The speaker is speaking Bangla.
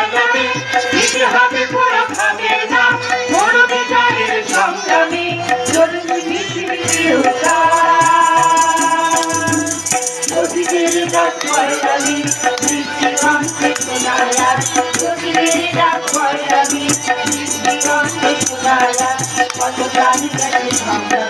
জানাবে দিতে হবে পুরো খামের না পুরো বিচারের সংগ্রামে জরুরি পৃথিবীর অতীতের ডাক পয়দামি সৃষ্টি কমছে সোনালা অতীতের ডাক পয়দামি সৃষ্টি কমছে সোনালা কত প্রাণী সংগ্রাম।